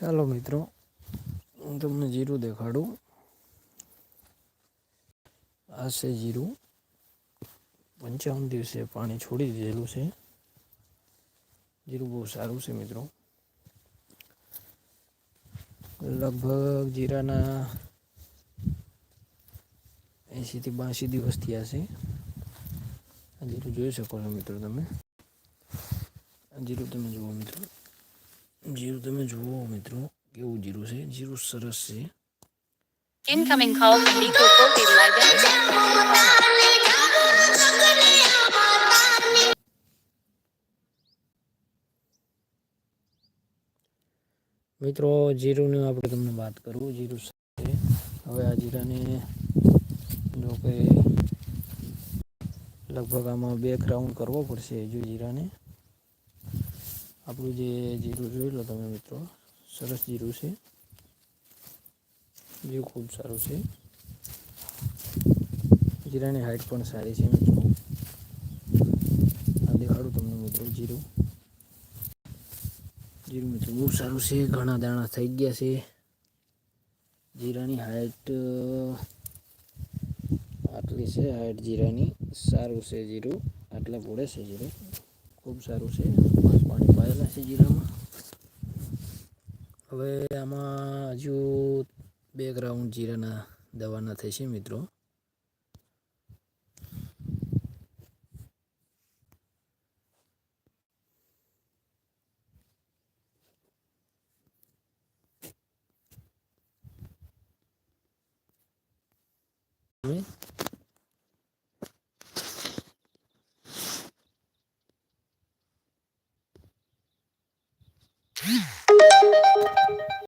ચાલો મિત્રો, હું તમને જીરું દેખાડું. આ છે જીરું. પંચાવન દિવસે પાણી છોડી દીધેલું છે. જીરું બહુ સારું છે મિત્રો. લગભગ જીરાના એંશીથી બાંસી દિવસ થયા છે. આ જીરું જોઈ શકો છો મિત્રો તમે. આ જીરું તમે જુઓ મિત્રો. જીરું તમે જુઓ મિત્રો કેવું જીરું છે? જીરું સરસ છે. Incoming call from Nico મિત્રો જીરુંની આપણે તમને વાત કરું જીરું છે હવે આ જીરાને જો કે લગભગ આમાં બે રાઉન્ડ કરવો પડશે જો જીરાને. આપણું જે જીરું જોઈ લો તમે મિત્રો સરસ જીરું છે. જે ખૂબ સારું છે. જીરાની હાઈટ પણ સારી છે મિત્રો. આ દેખાડું તમને મિત્રો જીરું. જીરું મિત્રો બહુ સારું છે, ઘણા દાણા થઈ ગયા છે. જીરાની હાઈટ, આટલી છે, હાઈટ જીરાની સારું છે જીરું. આટલા પૂરે છે જીરું. ખૂબ સારું છે. પાંચ પાણી પાયેલા છે જીરામાં. હવે આમાં હજુ બે ગ્રાઉન્ડ જીરાના દવાના થશે મિત્રો.